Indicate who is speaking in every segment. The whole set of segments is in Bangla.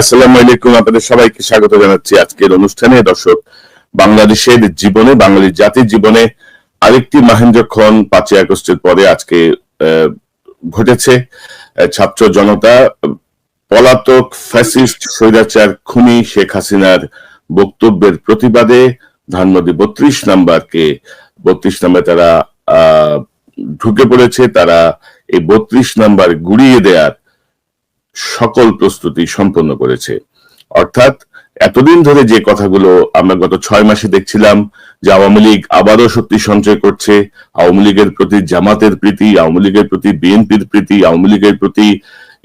Speaker 1: আসসালামু আলাইকুম, আপনাদের সবাইকে স্বাগত জানাচ্ছি আজকের অনুষ্ঠানে। দর্শক, বাংলাদেশের জীবনে বাঙালি জাতির জীবনে আরেকটি মাহেন্দ্রক্ষণ পাঁচই আগস্টের পরে আজকে ঘটেছে। ছাত্র জনতা, পলাতক ফ্যাসিস্ট, স্বৈরাচার খুনি শেখ হাসিনার বক্তব্যের প্রতিবাদে ধানমন্ডি বত্রিশ নাম্বারকে, বত্রিশ নাম্বার তারা ঢুকে পড়েছে। তারা এই বত্রিশ নাম্বার গুড়িয়ে দেওয়ার সকল প্রস্তুতি সম্পন্ন করেছে। অর্থাৎ এতদিন ধরে যে কথাগুলো আমরা গত ছয় মাসে দেখছিলাম যে আওয়ামী লীগ আবারও শক্তি সঞ্চয় করছে, আওয়ামী লীগের প্রতি জামাতের প্রীতি, আওয়ামী লীগের প্রতি বিএনপির প্রীতি, আওয়ামী লীগের প্রতি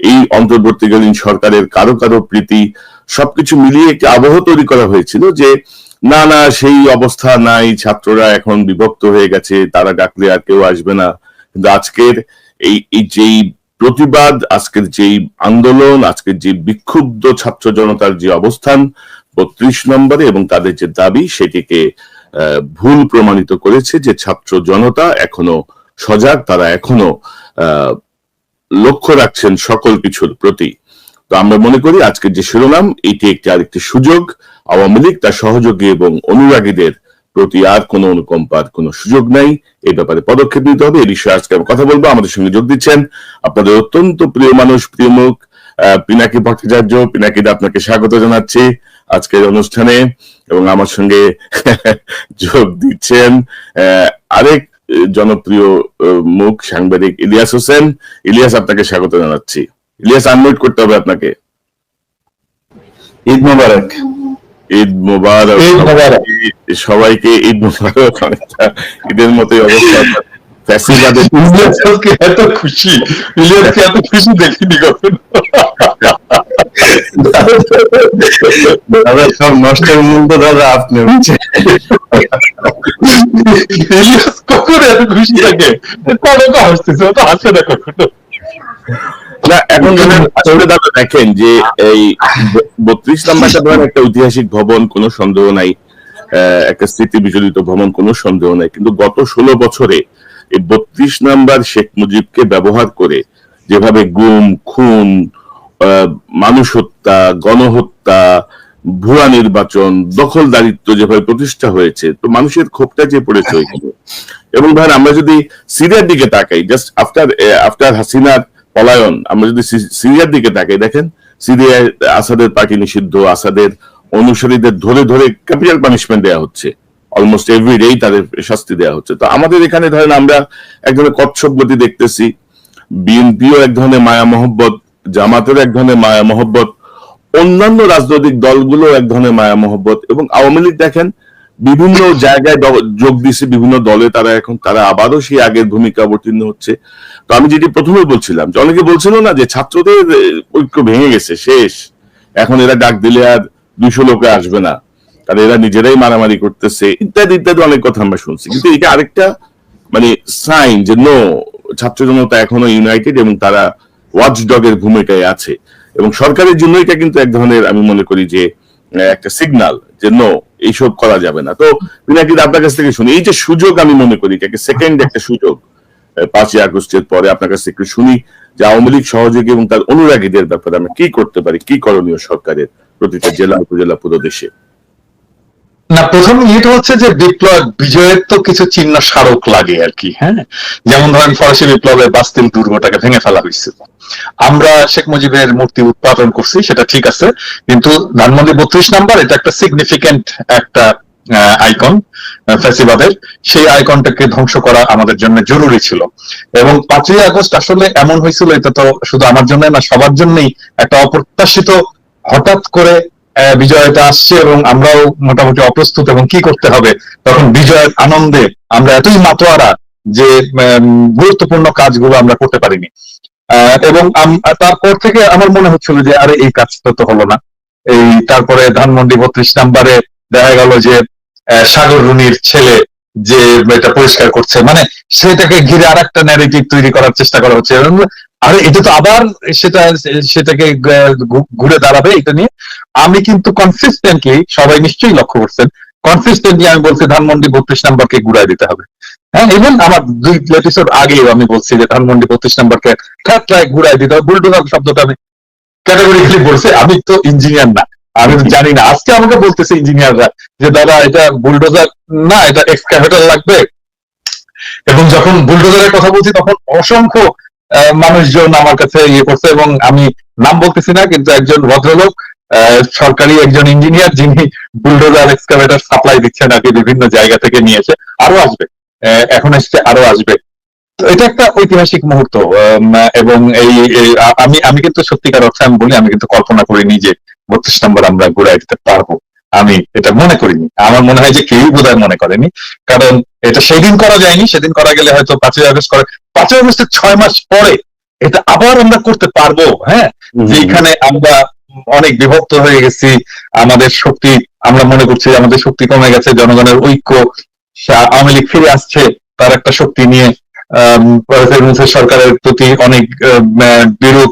Speaker 1: এই অন্তর্বর্তীকালীন সরকারের কারও কারও প্রীতি, সবকিছু মিলিয়ে একটি আবহ তৈরি করা হয়েছিল যে, না না, সেই অবস্থা নাই, ছাত্ররা এখন বিভক্ত হয়ে গেছে, তারা ডাকলে আর কেউ আসবে না। কিন্তু আজকের এই যেই প্রতিবাদ, আজকের যেই আন্দোলন, আজকের যে বিক্ষুব্ধ ছাত্র জনতার যে অবস্থান, বত্রিশ নম্বরে এবং তাদের যে দাবি, সেটিকে ভুল প্রমাণিত করেছে যে ছাত্র জনতা এখনও সজাগ, তারা এখনও লক্ষ্য রাখছেন সকল কিছুর প্রতি। তো আমরা মনে করি আজকের যে শিরোনাম, এটি একটি আরেকটি সুযোগ। আওয়ামী লীগ তার সহযোগী এবং অনুরাগীদের প্রতি আর কোনো অনুকম্পার কোনো সুযোগ নাই। এই ব্যাপারে পদক্ষেপ নিতে হবে। এই বিষয়ে আজকে আমরা কথা বলব। আমাদের সঙ্গে যোগ দিচ্ছেন আপনাদের অত্যন্ত প্রিয় মানুষ, প্রিয় মুখ পিনাকি ভট্টাচার্য। পিনাকিদা, আপনাকে স্বাগত জানাচ্ছি আজকের অনুষ্ঠানে এবং আমার সঙ্গে যোগ দিচ্ছেন আরেক জনপ্রিয় মুখ সাংবাদিক ইলিয়াস হোসেন। ইলিয়াস, আপনাকে স্বাগত জানাচ্ছি। ইলিয়াস আনমিউট করতে হবে আপনাকে।
Speaker 2: ঈদ মোবারক।
Speaker 1: ঈদ মোবারক সবাইকে ঈদ মোবারক অনেকটা ঈদের মতোই অবস্থা। ফ্যাসিবাদের
Speaker 2: ইলিয়াস এত খুশি ইলিয়াসকে এত খুশি দেখিনি কখনো।
Speaker 3: দাদা সব নষ্টের মূল তো দাদা আপনি হচ্ছে।
Speaker 2: ইলিয়াস কখনো এত খুশি থাকে? কখনো হাসতেছে তো হাসে না কখনো।
Speaker 1: না, এখন আসলে দাদা দেখেন যে এই বত্রিশ ধরেন একটা ঐতিহাসিক ভবন, কোনো সন্দেহ নাই। একটা স্মৃতি বিজড়িত ভবন, কোনো সন্দেহ নাই। কিন্তু গত ষোলো বছরে এই বত্রিশ নাম্বার শেখ মুজিবকে ব্যবহার করে যেভাবে গুম, খুন মানুষ হত্যা গণহত্যা ভুয়া নির্বাচন দখলদারিত্ব যেভাবে প্রতিষ্ঠা হয়েছে, তো মানুষের ক্ষোভটা যে পড়েছে ওইখানে। এবং ধরেন আমরা যদি সিরিয়ার দিকে তাকাই জাস্ট আফটার আফটার হাসিনার পলায়ন, আমরা যদি সিরিয়ার দিকে তাকাই, দেখেন, সিরিয়ায় আসাদের পার্টি নিষিদ্ধ, আসাদের অনুসারীদের ধরে ধরে ক্যাপিটাল পানিশমেন্ট দেওয়া হচ্ছে। অলমোস্ট এভরিডেই তাদের শাস্তি দেওয়া হচ্ছে। তো আমাদের এখানে ধরেন আমরা এক ধরনের কচ্ছপ গতি দেখতেছি। বিএনপিও এক ধরনের মায়া মহব্বত, জামাতের এক ধরনের মায়া মহব্বত অন্যান্য রাজনৈতিক দলগুলো এক ধরনের মায়া মহব্বত এবং আওয়ামী লীগ দেখেন, বিভিন্ন জায়গায় যোগ দিছে বিভিন্ন দলে, তারা এখন, তারা আবারও সেই আগের ভূমিকা অবতীর্ণ হচ্ছে। তো আমি যেটি প্রথমে বলছিলাম, যে অনেকে বলছিল না যে ছাত্রদের ঐক্য ভেঙে গেছে, শেষ। এখন এরা ডাক দিলে আর দুশো লোকে আসবে না। কারণ এরা নিজেরাই মারামারি করতেছে, ইত্যাদি ইত্যাদি অনেক কথা আমরা শুনছি। কিন্তু এটা আরেকটা মানে সাইন যে নো ছাত্র জনতা এখনও ইউনাইটেড এবং তারা ওয়াচ ডগের ভূমিকায় আছে। এবং সরকারের জন্য এটা কিন্তু এক ধরনের, আমি মনে করি যে একটা সিগনাল যে নো এইসব করা যাবে না। তো পিনাকি আপনার কাছ থেকে শুনি, এই যে সুযোগ আমি মনে করি, এটাকে সেকেন্ড একটা সুযোগ পাঁচই আগস্টের পরে আপনার কাছ থেকে শুনি যে আওয়ামী লীগ সহযোগী এবং তার অনুরাগীদের ব্যাপারে আমরা কি করতে পারি, কি করণীয় সরকারের প্রতিটা জেলা, উপজেলা পুরো দেশে
Speaker 2: না, প্রথম ইয়েটা হচ্ছে যে বিপ্লব বিজয়ের তো কিছু চিহ্ন স্মারক লাগে আর কি হ্যাঁ? যেমন ধরেন ফরাসি বিপ্লবের বাস্তিল দুর্গটাকে ভেঙে ফেলা হয়েছিল আমরা শেখ মুজিবের মূর্তি উৎপাদন করছি, সেটা ঠিক আছে, কিন্তু ধানমন্ডি বত্রিশ নাম্বার, এটা একটা সিগনিফিকেন্ট একটা আইকন ফ্যাসিবাদের। সেই আইকনটাকে ধ্বংস করা আমাদের জন্য জরুরি ছিল। এবং পাঁচই আগস্ট আসলে এমন হয়েছিল, এটা তো শুধু আমার জন্য না, সবার জন্যই একটা অপ্রত্যাশিত হঠাৎ করে বিজয়টা আসছে এবং আমরাও মোটামুটি অপ্রস্তুত এবং কি করতে হবে? তখন বিজয়ের আনন্দে আমরা এতই মাতোয়ারা যে গুরুত্বপূর্ণ কাজগুলো আমরা করতে পারিনি। এবং তারপর থেকে আমার মনে হচ্ছিল যে, আরে এই কাজটা তো হলো না। এই তারপরে ধানমন্ডি বত্রিশ নাম্বারে দেখা গেল যে সাগর রুনির ছেলে যে, এটা পরিষ্কার করছে মানে সেটাকে ঘিরে আর একটা ন্যারেটিভ তৈরি করার চেষ্টা করা হচ্ছে। আরে, এটা তো আবার সেটা, সেটাকে ঘুরে দাঁড়াবে এটা নিয়ে। আমি কিন্তু কনসিস্টেন্টলি সবাই নিশ্চয়ই লক্ষ্য করছেন কনসিস্টেন্টলি আমি বলছি ধানমন্ডি বত্রিশ নাম্বারকে ঘুরাই দিতে হবে। হ্যাঁ ইভেন আমার দুই এপিসোড আগেও আমি বলছি যে ধানমন্ডি বত্রিশ নাম্বারকে ঠাট্টায় ঘুরাই দিতে হবে। বুলডোজার শব্দটা আমি ক্যাটাগরিক্যালি বলছে, আমি তো ইঞ্জিনিয়ার না, আমি জানি না। আজকে আমাকে বলতেছে ইঞ্জিনিয়াররা যে, দাদা, এটা বুলডোজার না, এটা এক্সকাভেটর লাগবে। এবং যখন বুলডোজারের কথা বলছি, তখন অসংখ্য মানুষজন আমার কাছে ইয়ে করছে এবং আমি নাম বলতেছি না, কিন্তু একজন ভদ্রলোক সরকারি একজন ইঞ্জিনিয়ার যিনি বুলডোজার এক্সকাভেটর সাপ্লাই দিচ্ছেন আর বিভিন্ন জায়গা থেকে নিয়েছে আরও আসবে। এখন এসছে আরও আসবে। এটা একটা ঐতিহাসিক মুহূর্ত এবং এই আমি আমি কিন্তু সত্যিকার অর্থে আমি বলি আমি কিন্তু কল্পনা করিনি যে বত্রিশ নম্বর আমরা ঘুরাই দিতে পারব। আমি এটা মনে করিনি। আমার মনে হয় যে কেউই বোধহয় মনে করেনি। কারণ এটা সেদিন করা যায়নি সেদিন করা গেলে হয়তো পাঁচই আগস্ট করে পাঁচই আগস্টের ছয় মাস পরে এটা আবার আমরা করতে পারব হ্যাঁ? যেখানে আমরা অনেক বিভক্ত হয়ে গেছি। আমাদের শক্তি, আমরা মনে করছি আমাদের শক্তি কমে গেছে, জনগণের ঐক্য আওয়ামী লীগ ফিরে আসছে, তার একটা শক্তি নিয়ে সরকারের প্রতি অনেক বিরূপ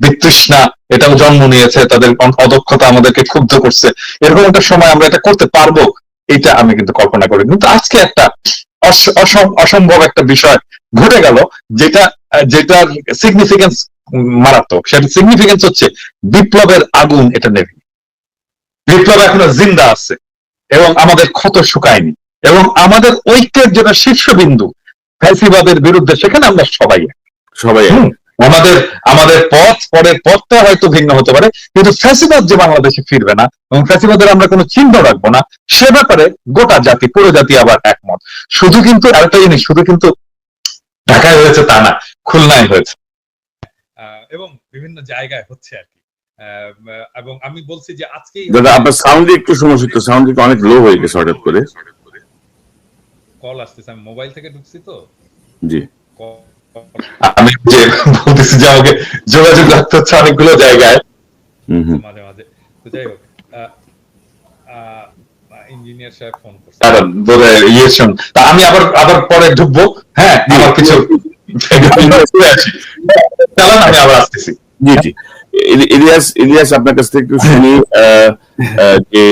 Speaker 2: বিতৃষ্ণা, এটাও জন্ম নিয়েছে, তাদের অদক্ষতা আমাদেরকে ক্ষুব্ধ করছে। এরকম একটা সময় আমরা এটা করতে পারব এটা আমি কিন্তু কল্পনা করি কিন্তু আজকে একটা অস- অসম- অসম্ভব একটা বিষয় ঘটে গেল, যেটা যেটার সিগনিফিকেন্স মারাত্মক। সেটা সিগনিফিকেন্স হচ্ছে বিপ্লবের আগুন এটা নেবে। বিপ্লব এখনও জিন্দা আছে এবং আমাদের ক্ষত শুকায়নি এবং আমাদের ঐক্যের যেটা শীর্ষবিন্দু ফ্যাসিবাদের বিরুদ্ধে সেখানে আমরা সবাই
Speaker 1: সবাই
Speaker 2: আমাদের আমাদের পথ পরের পথটা হয়তো ভিন্ন হতে পারে কিন্তু ফ্যাসিবাদ যে বাংলাদেশে ফিরবে না এবং ফ্যাসিবাদের আমরা কোনো চিহ্ন রাখব না সে ব্যাপারে গোটা জাতি পুরো জাতি আবার একমত। শুধু কিন্তু আরেকটা জিনিস শুধু কিন্তু ঢাকায় হয়েছে তা না খুলনায় হয়েছে।
Speaker 4: এবং বিভিন্ন জায়গায় হচ্ছে আর কি। এবং আমি বলছি যে আজকেই
Speaker 1: দাদা আপনার সাউন্ডে একটু সমস্যা তো সাউন্ড একটু অনেক লো হয়ে গেছে হঠাৎ করে।
Speaker 4: কল আসতেছে আমি মোবাইল থেকে ঢুকছি তো।
Speaker 1: জি।
Speaker 2: আমি যে বলতেছি যে আমাকে যোগাযোগ রাখতে হচ্ছে অনেকগুলো জায়গায়।
Speaker 4: মাঝে মাঝে। তো যাই হোক ইঞ্জিনিয়ার সাহেব ফোন করছে।
Speaker 2: ইয়ে আমি আবার আবার পরে ঢুকবো। হ্যাঁ আমার কিছু। চালান আমি আবার আসতেছি।
Speaker 1: জি জি। ইলিয়াস ইলিয়াস আপনার কাছ থেকে একটু শুনি যে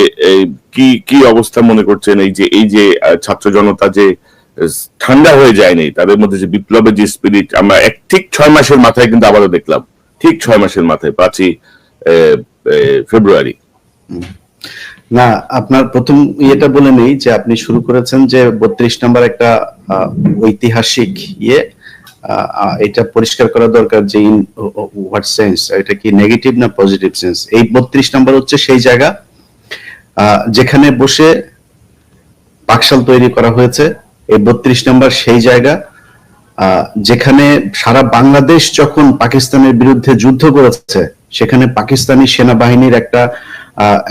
Speaker 1: কি কি অবস্থা মনে করছেন? এই যে এই যে ছাত্র জনতা যে ঠান্ডা হয়ে যায়নি তাদের মধ্যে যে বিপ্লবের যে স্পিরিট আমরা এক ঠিক ছয় মাসের মাথায় কিন্তু আবারও দেখলাম। ঠিক ছয় মাসের মাথায় পাঁচই ফেব্রুয়ারি।
Speaker 3: না আপনার প্রথম ইয়েটা বলে নেই যে আপনি শুরু করেছেন যে বত্রিশ নাম্বার একটা আহ, ঐতিহাসিক ইয়ে এটা পরিষ্কার করা দরকার যে ইন হোয়াট সেন্স এটা কি নেগেটিভ না পজিটিভ সেন্স এই বত্রিশ নাম্বার হচ্ছে সেই জায়গা যেখানে বসে পাকশাল তৈরি করা হয়েছে। এই বত্রিশ নাম্বার সেই জায়গা যেখানে সারা বাংলাদেশ যখন পাকিস্তানের বিরুদ্ধে যুদ্ধ করেছে সেখানে পাকিস্তানি সেনাবাহিনীর একটা আহ,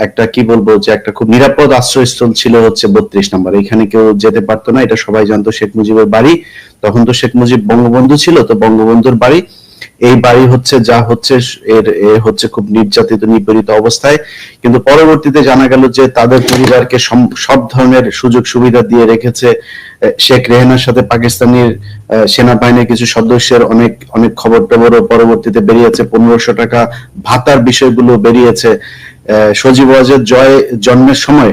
Speaker 3: একটা কি বলব যে একটা খুব নিরাপদ আশ্রয়স্থল ছিল হচ্ছে বত্রিশ নম্বর। এখানে কেউ যেতে পারতো না, এটা সবাই জানতো, শেখ মুজিবের বাড়ি। তখন তো শেখ মুজিব বঙ্গবন্ধু ছিল, তো বঙ্গবন্ধুর বাড়ি। এই বাড়ি হচ্ছে যা হচ্ছে এর হচ্ছে খুব নির্যাতিত, নিপীড়িত অবস্থায়। কিন্তু পরবর্তীতে জানা গেল যে তাদের পরিবারকে সব ধরনের সুযোগ সুবিধা দিয়ে রেখেছে শেখ রেহানার সাথে পাকিস্তানের সেনাবাহিনীর কিছু সদস্যের অনেক অনেক খবর টবরও পরবর্তীতে বেরিয়েছে। পনেরোশো টাকা ভাতার বিষয়গুলো বেরিয়েছে। সজীব ওয়াজেদ জয় জন্মের সময়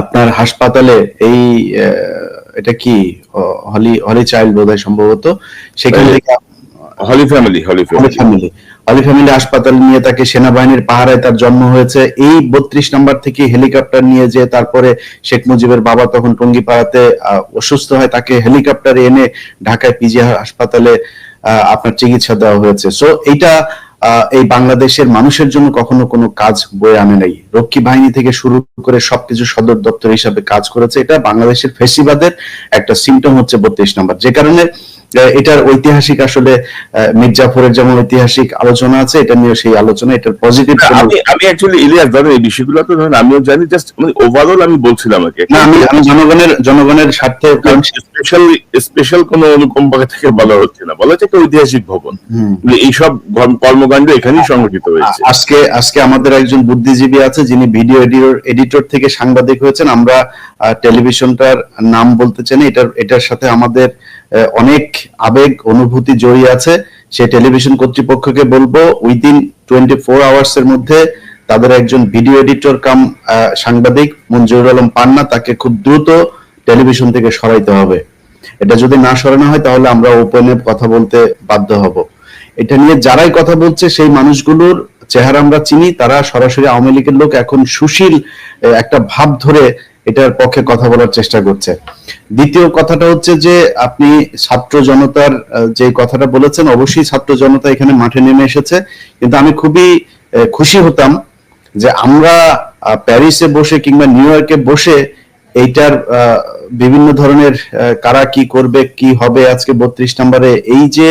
Speaker 3: আপনার হাসপাতালে এই এটা কি হলি হলি চাইল্ড বোধহয় সম্ভবত সেখান থেকে
Speaker 1: holy family holy family.
Speaker 3: Holy family হাসপাতালে নিয়ে তাকে সেনাবাহিনীর পাহারায় তার জন্ম হয়েছে। এই বত্রিশ নাম্বার থেকে হেলিকপ্টার নিয়ে যে তারপরে শেখ মুজিবের বাবা তখন টঙ্গিপাড়াতে অসুস্থ হয় তাকে হেলিকপ্টারে এনে ঢাকায় পিজি হাসপাতালে আহ, আপনার চিকিৎসা দেওয়া হয়েছে। সো এইটা এই বাংলাদেশের মানুষের জন্য কখনো কোনো কাজ বয়ে আনে নাই। রক্ষী বাহিনী থেকে শুরু করে সবকিছু সদর দপ্তর হিসাবে কাজ করেছে। এটা বাংলাদেশের ফেসিবাদের একটা সিমটম হচ্ছে বত্রিশ নাম্বার। যে কারণে এটার ঐতিহাসিক আসলে মির্জাফরের যেমন ঐতিহাসিক আলোচনা আছে এটা নিয়ে সেই আলোচনা এটার পজিটিভ
Speaker 1: আমি আমি অ্যাকচুয়ালি ইলিয়াস ধরেন এই বিষয়গুলো তো ধরেন আমিও জানি জাস্ট মানে ওভারঅল আমি বলছিলাম কি।
Speaker 3: না আমি আমি জনগণের জনগণের স্বার্থে
Speaker 1: স্পেশাল স্পেশাল কোন অনুকম্পা থেকে বলা হচ্ছে না বলা হচ্ছে একটা ঐতিহাসিক ভবন। কিন্তু এইসব কর্মকাণ্ড এখানেই সংগঠিত হয়েছে।
Speaker 3: আজকে আজকে আমাদের একজন বুদ্ধিজীবী আছে যিনি ভিডিও এডিটর এডিটর থেকে সাংবাদিক হয়েছেন। আমরা টেলিভিশনটার নাম বলতে চাই এটার এটার সাথে আমাদের অনেক আবেগ, অনুভূতি জড়িয়ে আছে। সেই টেলিভিশন কর্তৃপক্ষকে বলব উইদিন টোয়েন্টি ফোর আওয়ার্স এর মধ্যে তাদের একজন ভিডিও এডিটর কাম সাংবাদিক মঞ্জুরুল আলম পান্না তাকে খুব দ্রুত টেলিভিশন থেকে সরাইতে হবে। এটা যদি না সরানো হয়, তাহলে আমরা ওপেনে কথা বলতে বাধ্য হব। এটা নিয়ে যারাই কথা বলছে, সেই মানুষগুলোর চেহারা আমরা চিনি, তারা সরাসরি আওয়ামী লীগের লোক এখন সুশীল একটা ভাব ধরে এটার পক্ষে কথা বলার চেষ্টা করছে। দ্বিতীয় কথাটা হচ্ছে যে, আপনি ছাত্র জনতার যে কথাটা বলেছেন, অবশ্যই ছাত্র জনতা এখানে মাঠে নেমে এসেছে। কিন্তু আমি খুবই খুশি হতাম যে আমরা প্যারিসে বসে কিংবা নিউ ইয়র্কে বসে এইটার বিভিন্ন ধরনের কারা কি করবে, কি হবে আজকে বত্রিশ নম্বরে, এই যে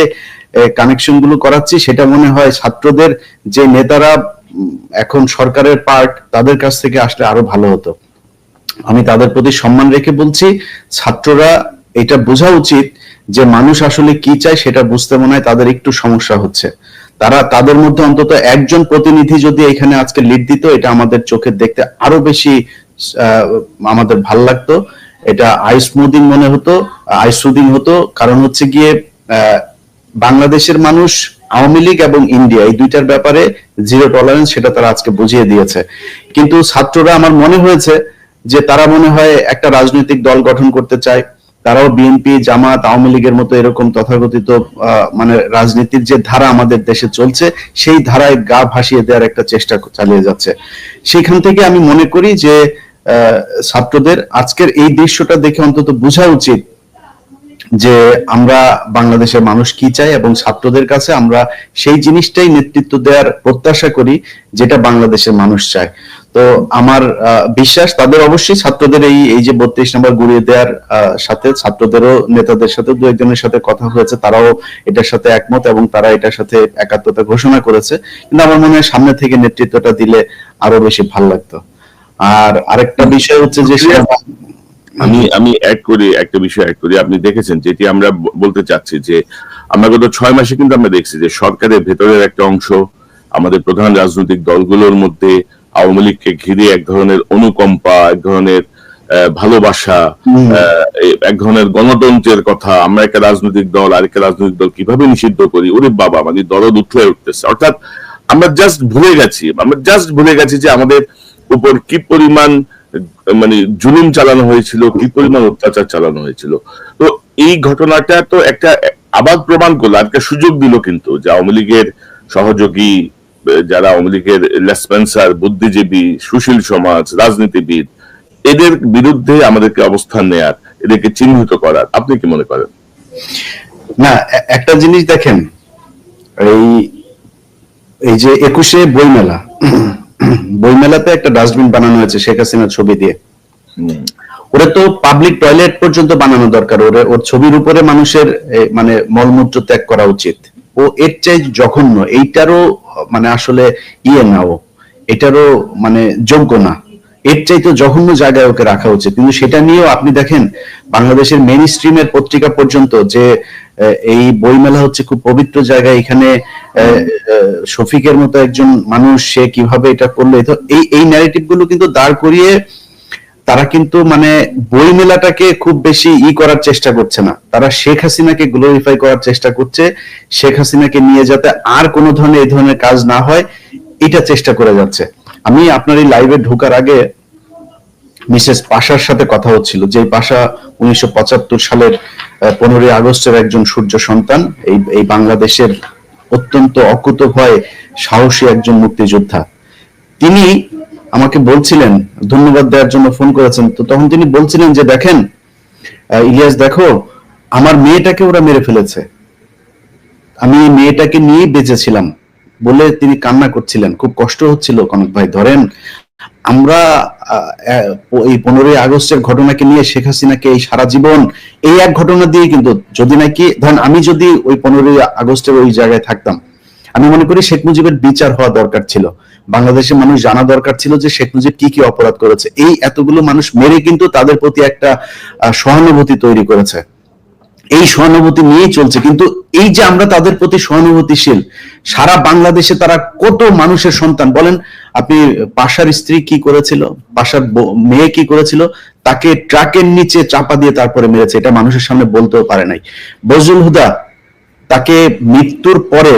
Speaker 3: কানেকশনগুলো করাচ্ছি, সেটা মনে হয় ছাত্রদের যে নেতারা এখন সরকারের পার্ট তাদের কাছ থেকে আসলে আরও ভালো হতো। আমি তাদের প্রতি সম্মান রেখে বলছি, ছাত্ররা এটা বোঝা উচিত যে মানুষ আসলে কি চায় সেটা বুঝতে মনে হয় তাদের একটু সমস্যা হচ্ছে। তারা, তাদের মধ্যে অন্তত একজন প্রতিনিধি যদি এখানে আজকে লিড দিত, এটা আমাদের চোখে দেখতে আরও বেশি আমাদের ভালো লাগতো। এটা আই স্মুদিং মনে হতো আই সুদিং হতো, কারণ হচ্ছে গিয়ে বাংলাদেশের মানুষ, আওয়ামী লীগ এবং ইন্ডিয়া, এই দুইটার ব্যাপারে জিরো টলারেন্স সেটা তারা আজকে বুঝিয়ে দিয়েছে। কিন্তু ছাত্ররা, আমার মনে হয়েছে যে তারা মনে হয় একটা রাজনৈতিক দল গঠন করতে চায়, তারাও বিএনপি, জামাত, আওয়ামী লীগের মতো এরকম তথাকথিত মানে রাজনীতির যে ধারা আমাদের দেশে চলছে, সেই ধারায় গা ভাসিয়ে দেওয়ার একটা চেষ্টা চালিয়ে যাচ্ছে। সেখান থেকে আমি মনে করি যে ছাত্রদের আজকের এই দৃশ্যটা দেখে অন্তত বোঝা উচিত যে আমরা বাংলাদেশের মানুষ কি চাই এবং ছাত্রদের কাছে আমরা সেই জিনিসটাই নেতৃত্ব দেওয়ার প্রত্যাশা করি যেটা বাংলাদেশের মানুষ চায়। তো আমার বিশ্বাস তাদের অবশ্যই ছাত্রদের এই এই যে বত্রিশ নম্বর গুড়িয়ে দেওয়ার সাথে ছাত্রদেরও নেতাদের সাথে দু একজনের সাথে কথা হয়েছে তারাও এটার সাথে একমত এবং তারা এটার সাথে একাত্মতা ঘোষণা করেছে। কিন্তু আমার মনে হয় সামনে থেকে নেতৃত্বটা দিলে আরও বেশি ভালো লাগতো। আর আরেকটা বিষয় হচ্ছে যে
Speaker 1: আমি আমি অ্যাড করি একটা বিষয় অ্যাড করি। আপনি দেখেছেন যেটি আমরা বলতে চাচ্ছি যে আমরা গত ছয় মাসে কিন্তু আমরা দেখছি যে সরকারের ভেতরের একটা অংশ আমাদের প্রধান রাজনৈতিক দলগুলোর মধ্যে আওয়ামী লীগকে ঘিরে এক ধরনের অনুকম্পা এক ধরনের ভালোবাসা এক ধরনের গণতন্ত্রের কথা আমরা একটা রাজনৈতিক দল আরেকটা রাজনৈতিক দল কীভাবে নিষিদ্ধ করি? ওরে বাবা আমাদের দরদ উঠলে উঠতেছে। অর্থাৎ আমরা জাস্ট ভুলে গেছি আমরা জাস্ট ভুলে গেছি যে আমাদের উপর কি পরিমাণ মানে জুলুম চালানো হয়েছিল কি পরিমাণ অত্যাচার চালানো হয়েছিল। তো এই ঘটনাটা তো একটা আবার প্রমাণ করল একটা সুযোগ দিল কিন্তু যে আওয়ামী লীগের সহযোগী যারা আওয়ামী লীগের লেসপেন্সার বুদ্ধিজীবী সুশীল সমাজ রাজনীতিবিদ এদের বিরুদ্ধে আমাদেরকে অবস্থান নেয়ার এদেরকে চিহ্নিত করার আপনি কি মনে করেন?
Speaker 3: না একটা জিনিস দেখেন এই এই যে একুশে বইমেলা বইমেলাতে একটা ডাস্টবিন বানানো হয়েছে শেখ হাসিনার ছবি দিয়ে। ওরা তো পাবলিক টয়লেট পর্যন্ত বানানো দরকার ওরে ওর ছবির উপরে মানুষের মানে মলমূত্র ত্যাগ করা উচিত। ও এর চাই জঘন্য, এইটারও মানে আসলে ইয়ে না ও। এটারও মানে যোগ্য না। এর চাইতে জঘন্য জায়গায় ওকে রাখা উচিত। কিন্তু সেটা নিয়েও আপনি দেখেন, বাংলাদেশের মেন স্ট্রিমের পত্রিকা পর্যন্ত যে এই বইমেলা হচ্ছে খুব পবিত্র জায়গা এখানে শফিকের মতো একজন মানুষ, সে কীভাবে এটা করল এই এই ন্যারেটিভগুলো কিন্তু দাঁড় করিয়ে তারা কিন্তু মানে বই মেলাটাকে খুব বেশি ই করার চেষ্টা করছে না। তারা শেখ হাসিনাকে গ্লোরিফাই করার চেষ্টা করছে। শেখ হাসিনাকে নিয়ে যাতে আর কোনো ধরনের এই ধরনের কাজ না হয়, এটা চেষ্টা করে যাচ্ছে। আমি আপনার এই লাইভে ঢোকার আগে মিসেস পাশার সাথে কথা হচ্ছিল যে পাশা উনিশশো পঁচাত্তর সালের পনেরোই আগস্টের একজন সূর্য সন্তান, এই এই বাংলাদেশের অত্যন্ত অকুত ভয় সাহসী একজন মুক্তিযোদ্ধা। তিনি আমাকে বলছিলেন, ধন্যবাদ দেওয়ার জন্য ফোন করেছেন, তো তখন তিনি বলছিলেন যে, দেখেন ইলিয়াস, দেখো, আমার মেয়েটাকে ওরা মেরে ফেলেছে। আমি এই মেয়েটাকে নিয়ে বেঁচেছিলাম। বলে তিনি কান্না করছিলেন। খুব কষ্ট হচ্ছিল, কনক ভাই, ধরেন, আমরা এই পনেরোই আগস্টের ঘটনাকে নিয়ে শেখ হাসিনাকে এই সারা জীবন, এই এক ঘটনা দিয়ে কিন্তু যদি নাকি, ধরেন, আমি যদি ওই পনেরোই আগস্টের ওই জায়গায় থাকতাম আমি মনে করি শেখ মুজিবের বিচার হওয়া দরকার ছিল। বাংলাদেশের মানুষ জানা দরকার ছিল যে শেখ মুজিব কি কি অপরাধ করেছে। এই এতগুলো মানুষ মেরে কিন্তু তাদের প্রতি একটা সহানুভূতি তৈরি করেছে। এই সহানুভূতি নিয়েই চলছে। কিন্তু এই যে আমরা তাদের প্রতি সহানুভূতিশীল, সারা বাংলাদেশে তারা কত মানুষের সন্তান? বলেন, আপনি পাশার স্ত্রী কি করেছিল? পাশার মেয়ে কি করেছিল? তাকে ট্রাকের নিচে চাপা দিয়ে তারপরে মেরেছে। এটা মানুষের সামনে বলতেও পারে নাই। বজরুল হুদা, তাকে মৃত্যুর পরে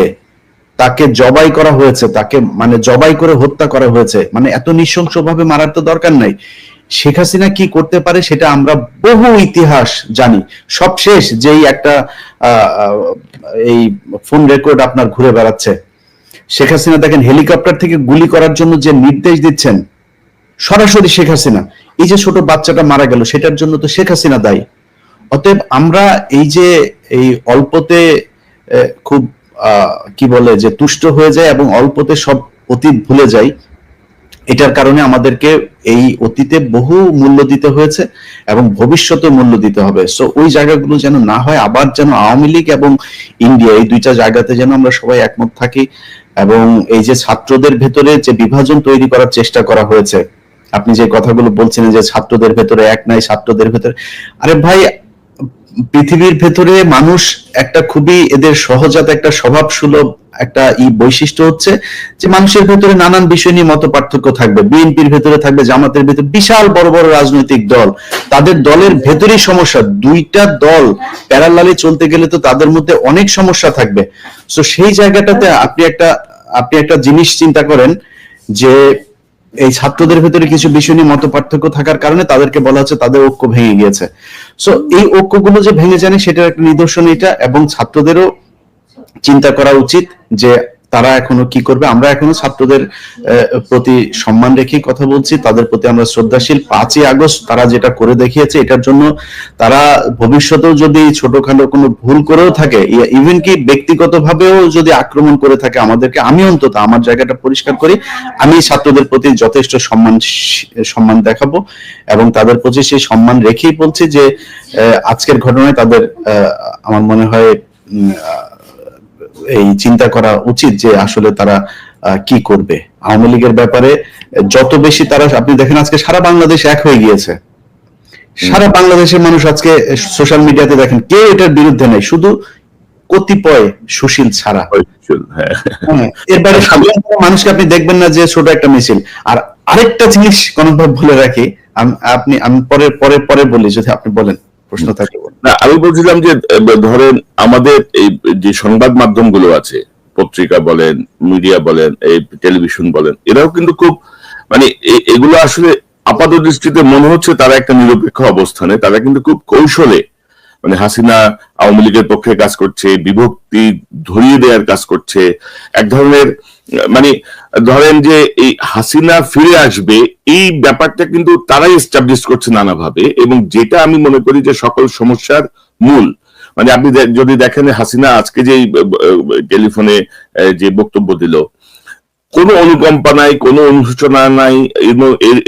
Speaker 3: তাকে জবাই করা হয়েছে, তাকে মানে জবাই করে হত্যা করা হয়েছে মানে এত নৃশংসভাবে মারার তো দরকার নাই। শেখ হাসিনা কি করতে পারে সেটা আমরা বহু ইতিহাস জানি। সবশেষ যেই একটা এই ফোন রেকর্ড আপনার ঘুরে বেড়াচ্ছে। শেখ হাসিনা দেখেন, হেলিকপ্টার থেকে গুলি করার জন্য যে নির্দেশ দিচ্ছেন, সরাসরি শেখ হাসিনা। এই যে ছোট বাচ্চাটা মারা গেল, সেটার জন্য তো শেখ হাসিনা দায়ী। অতএব আমরা এই যে এই অল্পতে খুব কি বলে, যে তুষ্ট হয়ে যায় এবং অল্পতে সব অতীত ভুলে যাই এটার কারণে আমাদেরকে এই অতীতে বহু মূল্য দিতে হয়েছে এবং ভবিষ্যতে মূল্য দিতে হবে। সো ওই জায়গাগুলো যেন না হয়, আবার যেন আওয়ামী লীগ এবং ইন্ডিয়া, এই দুইটা জায়গাতে যেন আমরা সবাই একমত থাকি এবং এই যে ছাত্রদের ভেতরে যে বিভাজন তৈরি করার চেষ্টা করা হয়েছে, আপনি যে কথাগুলো বলছিলেন যে ছাত্রদের ভেতরে এক নাই, ছাত্রদের ভেতরে, আরে ভাই পৃথিবীর ভেতরে মানুষ একটা খুবই এদের সহজাত একটা স্বভাব সুলভ একটা ই বৈশিষ্ট্য হচ্ছে যে মানুষের ভেতরে নানান বিষয় নিয়ে মত পার্থক্য থাকবে। বিএনপির ভেতরে থাকবে, জামাতের ভেতরে বিশাল বড় বড় রাজনৈতিক দল। তাদের দলের ভেতরেই সমস্যা। দুইটা দল প্যারালালি চলতে গেলে তো তাদের মধ্যে অনেক সমস্যা থাকবে। তো সেই জায়গাটাতে আপনি একটা আপনি একটা জিনিস চিন্তা করেন যে এই ছাত্রদের ভেতরে কিছু বিষয় নিয়ে মত পার্থক্য থাকার কারণে তাদেরকে বলা হচ্ছে তাদের ঐক্য ভেঙে গিয়েছে। সো এই ঐক্যগুলো যে ভেঙে জানি সেটার একটা নিদর্শন এটা এবং ছাত্রদেরও চিন্তা করা উচিত যে তারা এখনও কি করবে? আমরা এখনও ছাত্রদের প্রতি সম্মান রেখেই কথা বলছি। তাদের প্রতি আমরা শ্রদ্ধাশীল। পাঁচই আগস্ট তারা যেটা করে দেখিয়েছে, এটার জন্য তারা ভবিষ্যতেও যদি ছোটখাটো কোনো ভুল করেও থাকে ইভেন কি ব্যক্তিগতভাবেও যদি আক্রমণ করে থাকে আমাদেরকে, আমি অন্তত আমার জায়গাটা পরিষ্কার করি, আমি ছাত্রদের প্রতি যথেষ্ট সম্মান সম্মান দেখাবো এবং তাদের প্রতি সেই সম্মান রেখেই বলছি যে আজকের ঘটনায় তাদের আমার মনে হয় এই চিন্তা করা উচিত যে আসলে তারা কি করবে। আওয়ামী লীগের ব্যাপারে যত বেশি তারা আপনি দেখেন আজকে সারা বাংলাদেশ এক হয়ে গিয়েছে। সারা বাংলাদেশের মানুষ আজকে সোশ্যাল মিডিয়াতে দেখেন কেউ এটার বিরুদ্ধে নেই শুধু কতিপয় সুশীল ছাড়া।
Speaker 1: হ্যাঁ।
Speaker 3: হ্যাঁ, এর বাইরে সাধারণ মানুষকে আপনি দেখবেন না যে ছোট একটা মিছিল। আর আরেকটা জিনিস কোনভাবে ভুলে রাখি আপনি আমি পরে পরে পরে বলি যদি আপনি বলেন। প্রশ্ন থাকে
Speaker 1: না আমি বলছিলাম যে ধরেন আমাদের এই যে সংবাদ মাধ্যমগুলো আছে পত্রিকা বলেন মিডিয়া বলেন এই টেলিভিশন বলেন এরাও কিন্তু খুব মানে এগুলো আসলে আপাত দৃষ্টিতে মনে হচ্ছে তারা একটা নিরপেক্ষ অবস্থানে তারা কিন্তু খুব কৌশলে মানে হাসিনা আওয়ামী লীগের পক্ষে কাজ করছে, বিভক্তি ধরিয়ে দেওয়ার কাজ করছে, এক ধরনের মানে ধরেন যে এই হাসিনা ফিরে আসবে, এই ব্যাপারটা কিন্তু তারাই এস্টাবলিশ করছে নানাভাবে এবং যেটা আমি মনে করি যে সকল সমস্যার মূল। মানে আপনি যদি দেখেন হাসিনা আজকে যে টেলিফোনে যে বক্তব্য দিল কোনো অনুকম্পা নাই, কোনো অনুশোচনা নাই।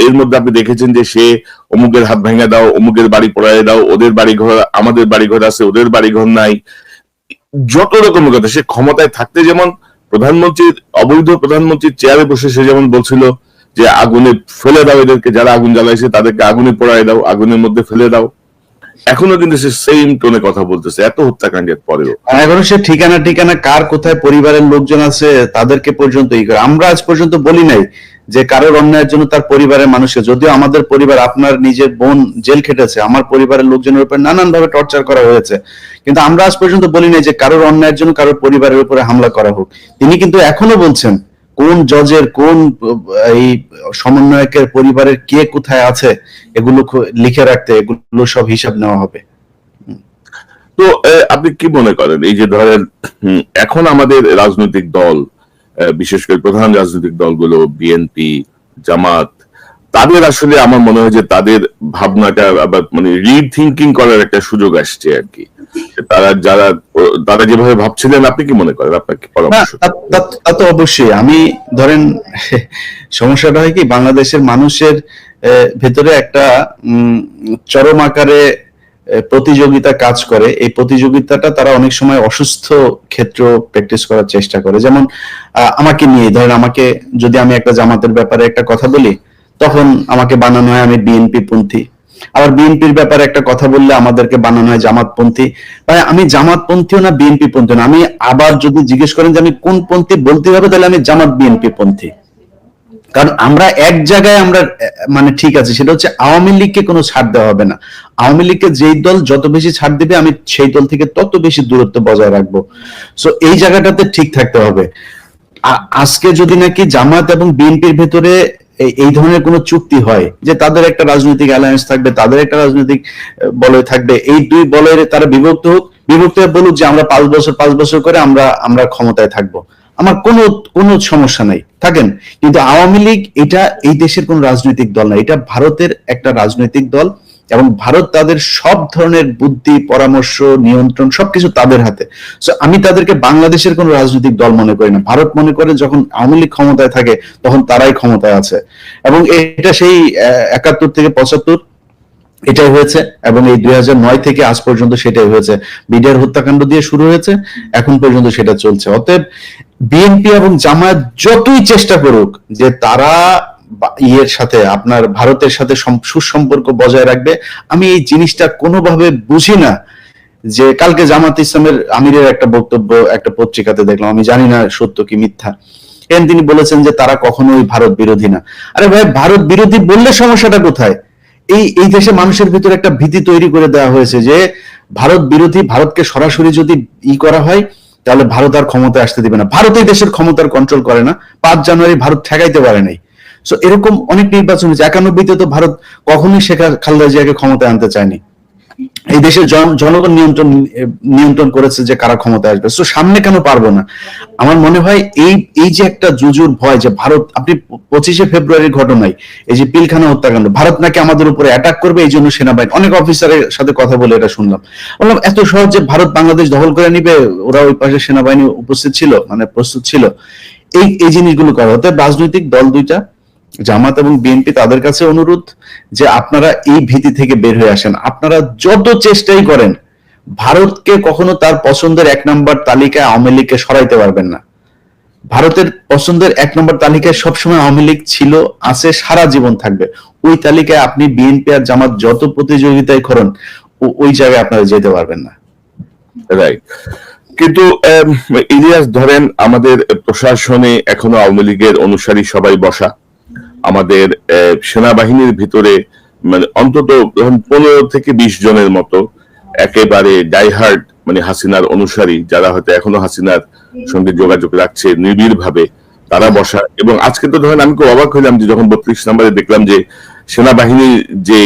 Speaker 1: এর মধ্যে আপনি দেখেছেন যে সে অমুকের হাত ভেঙে দাও, অমুকের বাড়ি পড়ায় দাও, ওদের বাড়ি ঘর আমাদের বাড়ি ঘর আছে, ওদের বাড়ি ঘর নাই। যত রকমের কথা, সে ক্ষমতায় থাকতে যেমন প্রধানমন্ত্রীর, অবৈধ প্রধানমন্ত্রীর চেয়ারে বসে সে যেমন বলছিল যে আগুনে ফেলে দাও এদেরকে, যারা আগুন জ্বালাইছে তাদেরকে আগুনে পোড়ায় দাও, আগুনের মধ্যে ফেলে দাও। এখনও কিন্তু সে সেম টোনে কথা বলতেছে, এত হত্যাকাণ্ডের পরেও।
Speaker 3: এখনও সে ঠিকানা ঠিকানা, কার কোথায় পরিবারের লোকজন আছে, তাদেরকে পর্যন্ত ই করে। আমরা আজ পর্যন্ত বলি নাই যে কারোর অন্যায়ের জন্য তার পরিবারের মানুষকে। যদিও আমাদের পরিবার, আপনার নিজের বোন জেল খেটেছে, আমার পরিবারের লোকজনের উপর নানান ভাবে টর্চার করা হয়েছে। কিন্তু আমরা আজ পর্যন্ত বলি নাই যে কারোর অন্যায়ের জন্য কারোর পরিবারের উপরে হামলা করা হোক। তিনি কিন্তু এখনও বলছেন কোন জজের কোন, এই সমন্বয়কের পরিবারের কে কোথায় আছে, এগুলো লিখে রাখতে এগুলো সব হিসাব নেওয়া হবে।
Speaker 1: তো আপনি কি মনে করেন? এই যে ধরেন এখন আমাদের রাজনৈতিক দল বিশেষ করে প্রধান রাজনৈতিক দলগুলো বিএনপি জামাত, তাদের আসলে আমার মনে হয় যে তাদের ভাবনাটা আবার মানে রিথিঙ্কিং করার একটা সুযোগ আসছে আর কি। তারা যারা তারা যেভাবে ভাবছিলেন আপনি কি মনে করেন পরামর্শ?
Speaker 3: তা- অবশ্যই। আমি ধরেন সমস্যাটা হয় কি বাংলাদেশের মানুষের ভেতরে একটা চরম আকারে প্রতিযোগিতা কাজ করে। এই প্রতিযোগিতাটা তারা অনেক সময় অসুস্থ ক্ষেত্র প্র্যাকটিস করার চেষ্টা করে। যেমন আমাকে নিয়ে ধরেন আমাকে যদি আমি একটা জামাতের ব্যাপারে একটা কথা বলি তখন আমাকে বানানো হয় আমি বিএনপি পন্থী। আবার বিএনপির ব্যাপারে একটা কথা বললে আমাদেরকে বানানো হয় জামাতপন্থী। মানে আমি জামাতপন্থীও না বিএনপি পন্থী না। আমি আবার যদি জিজ্ঞেস করেন যে আমি কোন পন্থী বলতে হবে তাহলে আমি জামাত বিএনপি পন্থী। কারণ আমরা এক জায়গায় আমরা মানে ঠিক আছে, সেটা হচ্ছে আওয়ামী লীগকে কোনো ছাড় দেওয়া হবে না। আওয়ামী লীগকে যেই দল যত বেশি ছাড় দেবে, আমি সেই দল থেকে তত বেশি দূরত্ব বজায় রাখব। সো এই জায়গাটাতে ঠিক থাকতে হবে। আজকে যদি নাকি জামাত এবং বিএনপির ভেতরে এই- ধরনের কোনো চুক্তি হয়, যে তাদের একটা রাজনৈতিক অ্যালায়েন্স থাকবে, তাদের একটা রাজনৈতিক বলয় থাকবে, এই দুই বলয়ের তারা বিভক্ত হোক, বিভক্ত হয়ে বলুক যে আমরা পাঁচ বছর পাঁচ বছর করে আমরা আমরা ক্ষমতায় থাকব। আমার কোনো কোনো সমস্যা নাই। থাকেন? কিন্তু আওয়ামী লীগ এটা এই দেশের কোন রাজনৈতিক দল না, এটা ভারতের একটা রাজনৈতিক দল। এবং ভারত তাদের সব ধরনের বুদ্ধি, পরামর্শ, নিয়ন্ত্রণ, সবকিছু তাদের হাতে। সো আমি তাদেরকে বাংলাদেশের কোন রাজনৈতিক দল মনে করি না। ভারত মনে করে যখন আওয়ামী লীগ ক্ষমতায় থাকে, তখন তারাই ক্ষমতায় আছে। এবং এটা সেই একাত্তর থেকে পঁচাত্তর, এটাই হয়েছে। এবং এই দুই হাজার নয় থেকে আজ পর্যন্ত সেটাই হয়েছে। বিডিআর হত্যাকাণ্ড দিয়ে শুরু হয়েছে, এখন পর্যন্ত সেটা চলছে। অতএব, বিএনপি এবং জামায়াত যতই চেষ্টা করুক যে তারা ইয়ের সাথে, আপনার ভারতের সাথে সুসম্পর্ক বজায় রাখবে। আমি এই জিনিসটা কোনোভাবে বুঝি না যে কালকে জামাত ইসলামের আমিরের একটা বক্তব্য একটা পত্রিকাতে দেখলাম, আমি জানি না সত্য কি মিথ্যা। এন তিনি বলেছেন যে তারা কখনোই ভারত বিরোধী না। আরে ভাই, ভারত বিরোধী বললে সমস্যাটা কোথায়? এই এই দেশে মানুষের ভিতরে একটা ভীতি তৈরি করে দেওয়া হয়েছে যে ভারত বিরোধী, ভারতকে সরাসরি যদি ই করা হয়, তাহলে ভারত আর ক্ষমতায় আসতে দিবে না। ভারত এই দেশের ক্ষমতার কন্ট্রোল করে না। পাঁচ জানুয়ারি ভারত ঠেকাইতে পারে নাই। সো এরকম অনেক নির্বাচন হয়েছে। একানব্বইতে তো ভারত কখনোই শেখ খালেদা জিয়াকে ক্ষমতায় আনতে চায়নি। এই দেশের জন- জনগণ নিয়ন্ত্রণ নিয়ন্ত্রণ করেছে যে কারা ক্ষমতায় আসবে। তো সামনে কেন পারব না? আমার মনে হয় এই এই যে একটা জুজুর ভয় যে ভারত, আপনি পঁচিশে ফেব্রুয়ারির ঘটনায় এই যে পিলখানা হত্যাকাণ্ড, ভারত নাকি আমাদের উপরে অ্যাটাক করবে, এই জন্য সেনাবাহিনী, অনেক অফিসারের সাথে কথা বলে এটা শুনলাম। বললাম, এত সহজে ভারত বাংলাদেশ দখল করে নিবে, ওরা ওই পাশে সেনাবাহিনী উপস্থিত ছিল মানে প্রস্তুত ছিল। এই এই জিনিসগুলো করা। অতএব রাজনৈতিক দল দুইটা জামাত এবং বিএনপি তাদের কাছে অনুরোধ যে আপনারা এই ভীতি থেকে বের হয়ে আসেন। আপনারা যত চেষ্টাই করেন, ভারতকে কখনো তার পছন্দের এক নম্বর তালিকায় আওয়ামী লীগকে সরাইতে পারবেন না। ভারতের পছন্দের এক নম্বর তালিকায় সবসময় আওয়ামী লীগ ছিল, আছে, সারা জীবন থাকবে। ওই তালিকায় আপনি বিএনপি আর জামাত যত প্রতিযোগিতায় করেন ওই জায়গায় আপনারা যেতে পারবেন না।
Speaker 1: রাইট কিন্তু ইলিয়াস, ধরেন আমাদের প্রশাসনে এখনও আওয়ামী লীগের অনুসারী সবাই বসা। আমাদের সেনাবাহিনীর ভিতরে মানে অন্তত পনেরো থেকে বিশ জনের মতো একেবারে ডাইহার্ড মানে হাসিনার অনুসারী, যারা হয়তো এখনও হাসিনার সঙ্গে যোগাযোগ রাখছে নিবিড় ভাবে তারা বসা এবং আজকে তো ধরেন আমি খুব অবাক হইলাম যে যখন বত্রিশ নম্বরে দেখলাম যে সেনাবাহিনী যে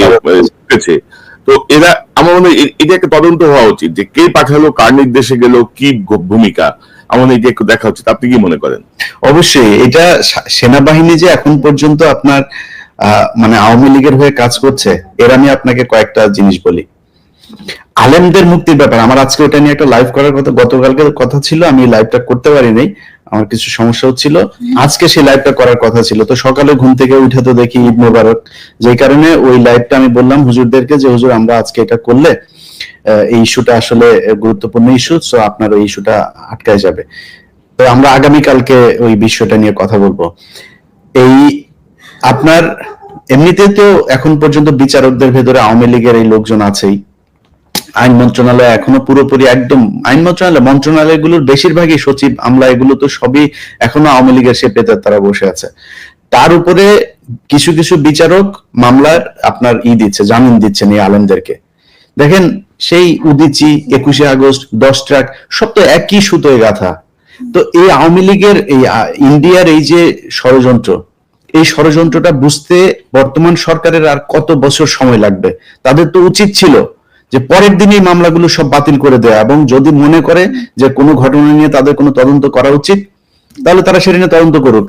Speaker 1: তো এরা, আমার মনে হয় এটা একটা তদন্ত হওয়া উচিত যে কে পাঠালো, কার নির্দেশে গেল, কি ভূমিকা। হয় এটা একটু দেখা উচিত। আপনি কি মনে করেন?
Speaker 3: অবশ্যই এটা সেনাবাহিনী যে এখন পর্যন্ত আপনার আহ, মানে আওয়ামী লীগের হয়ে কাজ করছে এর আমি আপনাকে কয়েকটা জিনিস বলি। আলেমদের মুক্তির ব্যাপার আমার আজকে ওটা নিয়ে একটা লাইভ করার কথা গতকালকে কথা ছিল আমি লাইভটা করতে পারিনি আমার কিছু সমস্যা হচ্ছিল আজকে সেই লাইভটা করার কথা ছিল তো সকালে ঘুম থেকে উঠে তো দেখি ঈদ মোবারক। যেই কারণে ওই লাইভটা আমি বললাম হুজুরদেরকে যে হুজুর আমরা আজকে এটা করলে আহ, এই ইস্যুটা আসলে গুরুত্বপূর্ণ ইস্যু সো আপনার ওই ইস্যুটা আটকায় যাবে। তো আমরা আগামীকালকে ওই বিষয়টা নিয়ে কথা বলব। এই আপনার এমনিতে তো এখন পর্যন্ত বিচারকদের ভেতরে আওয়ামী লীগের এই লোকজন আছেই। আইন মন্ত্রণালয় এখনও পুরোপুরি একদম, আইন মন্ত্রণালয়, মন্ত্রণালয়গুলোর বেশিরভাগই সচিব আমলা এগুলো তো সবই এখনও আওয়ামী লীগের সে পেতার তারা বসে আছে। তার উপরে কিছু কিছু বিচারক মামলার আপনার ই দিচ্ছে, জামিন দিচ্ছেন এই আলেমদেরকে। দেখেন সেই উদিচি, একুশে আগস্ট, দশ ট্রাক, সব তো একই সুতোয় গাথা। তো এই আওয়ামী লীগের এই ইন্ডিয়ার এই যে ষড়যন্ত্র, এই ষড়যন্ত্রটা বুঝতে বর্তমান সরকারের আর কত বছর সময় লাগবে? তাদের তো উচিত ছিল যে পরের দিনই মামলাগুলো সব বাতিল করে দেয়া এবং যদি মনে করে যে কোনো ঘটনা নিয়ে তাদের কোনো তদন্ত করা উচিত, তাহলে তারা সেটা নিয়ে তদন্ত করুক।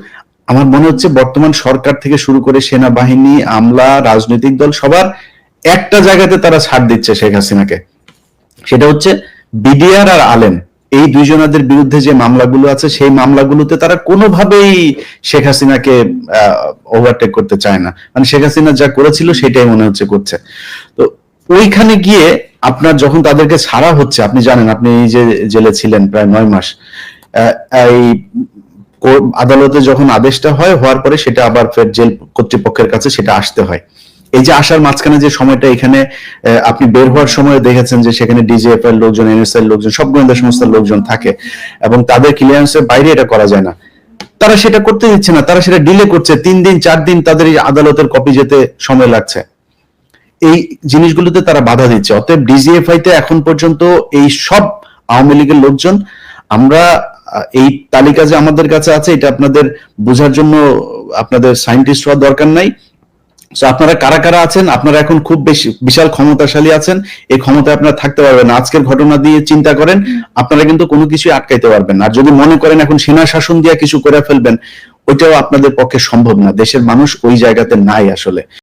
Speaker 3: আমার মনে হচ্ছে বর্তমান সরকার থেকে শুরু করে সেনাবাহিনী, আমলা, রাজনৈতিক দল সবার একটা জায়গাতে তারা ছাড় দিচ্ছে শেখ হাসিনাকে। সেটা হচ্ছে বিডিআর আর আলেম। এই দুইজনাদের বিরুদ্ধে যে মামলাগুলো আছে, সেই মামলাগুলোতে তারা কোনোভাবেই শেখ হাসিনাকে ওভারটেক করতে চায় না। মানে শেখ হাসিনা যা করেছিল সেটাই মনে হচ্ছে করছে। তো ওইখানে গিয়ে আপনার যখন তাদেরকে ছাড়া হচ্ছে, আপনি জানেন, আপনি এই যে জেলে ছিলেন প্রায় নয় মাস এই আদালতে যখন আদেশটা হয়, হওয়ার পরে সেটা আবার ফের জেল কর্তৃপক্ষের কাছে সেটা আসতে হয়। এই যে আসার মাঝখানে যে সময়টা এখানে আপনি বের হওয়ার সময় দেখেছেন যে সেখানে ডিজিএফ এর লোকজন এনএসআই এর লোকজন, সব গোয়েন্দা সংস্থার লোকজন থাকে এবং তাদের ক্লিয়ারেন্সের বাইরে এটা করা যায় না। তারা সেটা করতে দিচ্ছে না, তারা সেটা ডিলে করছে, তিন দিন, চার দিন তাদের এই আদালতের কপি যেতে সময় লাগছে। এই জিনিসগুলোতে তারা বাধা দিচ্ছে। অতএব ডিজিএফআই তে এখন পর্যন্ত এই সব আওয়ামী লীগের লোকজন, আমরা এই তালিকা যে আমাদের কাছে আছে, এটা আপনাদের বোঝার জন্য আপনাদের সায়েন্টিস্ট হওয়ার দরকার নাই। So, আপনারা কারা কারা আছেন? আপনারা এখন খুব বেশি, বিশাল ক্ষমতাশালী আছেন। এই ক্ষমতায় আপনারা থাকতে পারবেন আজকের ঘটনা দিয়ে চিন্তা করেন, আপনারা কিন্তু কোনো কিছু আটকাইতে পারবেন আর যদি মনে করেন এখন সেনা শাসন দিয়ে কিছু করে ফেলবেন, ওইটাও আপনাদের পক্ষে সম্ভব না। দেশের মানুষ ওই জায়গাতে নাই আসলে।